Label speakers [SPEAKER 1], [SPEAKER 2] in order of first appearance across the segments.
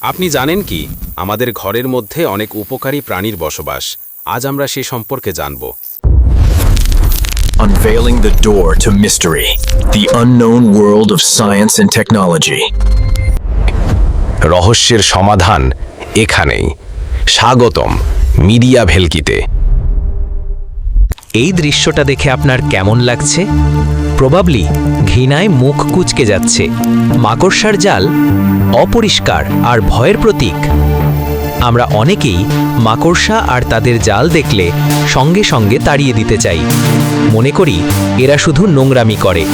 [SPEAKER 1] আপনি জানেন কি? আমাদের ঘরের মধ্যে অনেক উপকারী প্রাণীর বসবাস। আজ আমরা সে সম্পর্কে জানব।
[SPEAKER 2] Unveiling the door to mystery, the unknown world of science and technology.
[SPEAKER 1] রহস্যের সমাধান এখানেই। স্বাগতম মিডিয়া ভেলকিতে।
[SPEAKER 3] এই দৃশ্যটা দেখে আপনার কেমন লাগছে? প্রবাবলি ঘৃণায় মুখ কুচকে যাচ্ছে। মাকড়সার জাল অপরিষ্কার আর ভয়ের প্রতীক। আমরা অনেকেই মাকড়সা আর তাদের জাল দেখলে সঙ্গে সঙ্গে তাড়িয়ে দিতে চাই। মনে করি এরা শুধু নোংরামি করে।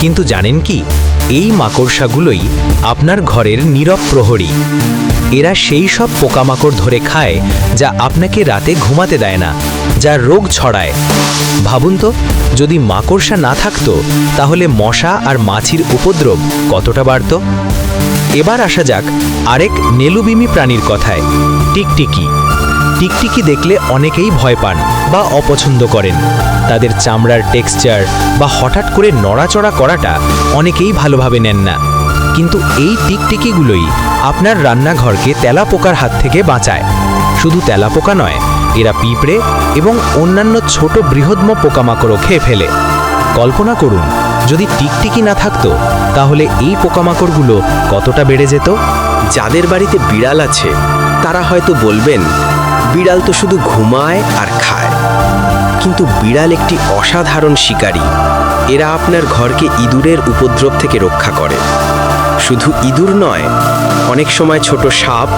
[SPEAKER 3] কিন্তু জানেন কি? এই মাকড়সাগুলোই আপনার ঘরের নীরব প্রহরী। এরা সেই সব পোকামাকড় ধরে খায় যা আপনাকে রাতে ঘুমাতে দেয় না। যা রোগ ছড়ায়। ভাবুন তো, যদি মাকড়সা না থাকতো, তাহলে মশা আর মাছির উপদ্রব কতটা বাড়ত? এবার আসা যাক আরেক নেলুবিমি প্রাণীর কথায়, টিকটিকি। টিকটিকি দেখলে অনেকেই ভয় পান বা অপছন্দ করেন। তাদের চামড়ার টেক্সচার বা হঠাৎ করে নড়াচড়া করাটা অনেকেই ভালোভাবে নেন না। কিন্তু এই টিকটিকিগুলোই আপনার রান্নাঘরকে তেলাপোকার হাত থেকে বাঁচায়। শুধু তেলাপোকা নয় এরা পিঁপড়ে এবং অন্যান্য ছোট বৃহৎম পোকামাকড়ও খেয়ে ফেলে। কল্পনা করুন, যদি টিকটিকি না থাকতো, তাহলে এই পোকামাকড়গুলো কতটা বেড়ে যেত?
[SPEAKER 4] যাদের বাড়িতে বিড়াল আছে, তারা হয়তো বলবেন, বিড়াল তো শুধু ঘুমায় আর খায়। কিন্তু বিড়াল একটি অসাধারণ শিকারী। এরা আপনার ঘরকে ইঁদুরের উপদ্রব থেকে রক্ষা করে। শুধু ইঁদুর নয়, অনেক সময় ছোট সাপ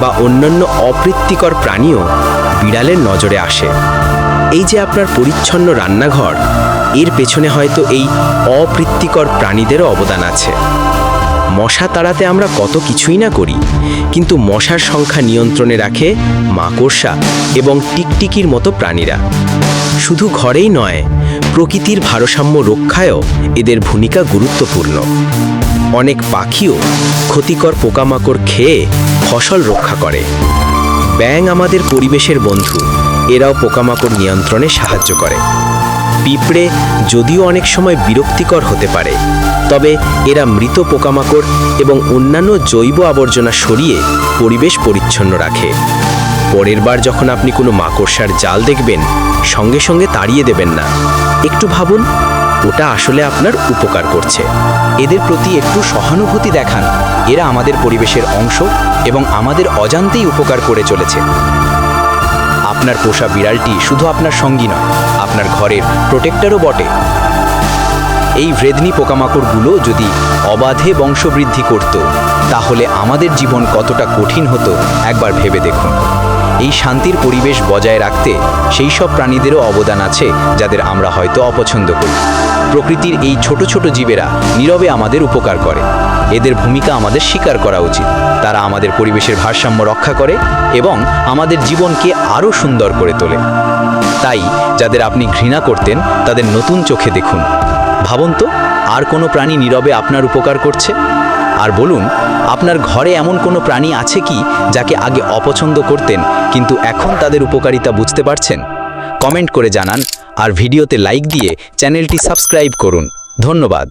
[SPEAKER 4] বা অন্যান্য অপ্রীতিকর প্রাণীও বিড়ালের নজরে আসে। এই যে আপনার পরিচ্ছন্ন রান্নাঘর, এর পেছনে হয়তো এই অপ্রীতিকর প্রাণীদেরও অবদান আছে। মশা তাড়াতে আমরা কত কিছুই না করি, কিন্তু মশার সংখ্যা নিয়ন্ত্রণে রাখে মাকড়সা এবং টিকটিকির মতো প্রাণীরা। শুধু ঘরেই নয়, প্রকৃতির ভারসাম্য রক্ষায়ও এদের ভূমিকা গুরুত্বপূর্ণ। অনেক পাখিও ক্ষতিকর পোকামাকড় খেয়ে ফসল রক্ষা করে। ব্যাঙ আমাদের পরিবেশের বন্ধু। এরাও পোকামাকড় নিয়ন্ত্রণে সাহায্য করে। পিঁপড়ে যদিও অনেক সময় বিরক্তিকর হতে পারে, তবে এরা মৃত পোকামাকড় এবং অন্যান্য জৈব আবর্জনা সরিয়ে পরিবেশ পরিচ্ছন্ন রাখে। পরের বার যখন আপনি কোনো মাকড়সার জাল দেখবেন, সঙ্গে সঙ্গে তাড়িয়ে দেবেন না। একটু ভাবুন ওটা আসলে আপনার উপকার করছে।
[SPEAKER 3] এদের প্রতি একটু সহানুভূতি দেখান। এরা আমাদের পরিবেশের অংশ এবং আমাদের অজান্তেই উপকার করে চলেছে। আপনার পোষা বিড়ালটি শুধু আপনার সঙ্গী নয়, আপনার ঘরের প্রোটেক্টরও বটে। এই ভ্রেদনি পোকামাকড়গুলো যদি অবাধে বংশবৃদ্ধি করত, তাহলে আমাদের জীবন কতটা কঠিন হতো একবার ভেবে দেখুন। এই শান্তির পরিবেশ বজায় রাখতে সেই সব প্রাণীদেরও অবদান আছে যাদের আমরা হয়তো অপছন্দ করি। প্রকৃতির এই ছোট ছোট জীবেরা নীরবে আমাদের উপকার করে। এদের ভূমিকা আমাদের স্বীকার করা উচিত। তারা আমাদের পরিবেশের ভারসাম্য রক্ষা করে এবং আমাদের জীবনকে আরও সুন্দর করে তোলে। তাই যাদের আপনি ঘৃণা করতেন, তাদের নতুন চোখে দেখুন। ভাবুন তো, আর কোনো প্রাণী নীরবে আপনার উপকার করছে? আর বলুন, আপনার ঘরে এমন কোনো প্রাণী আছে কি যাকে আগে অপছন্দ করতেন, কিন্তু এখন তাদের উপকারিতা বুঝতে পারছেন? কমেন্ট করে জানান আর ভিডিওতে লাইক দিয়ে চ্যানেলটি সাবস্ক্রাইব করুন। ধন্যবাদ।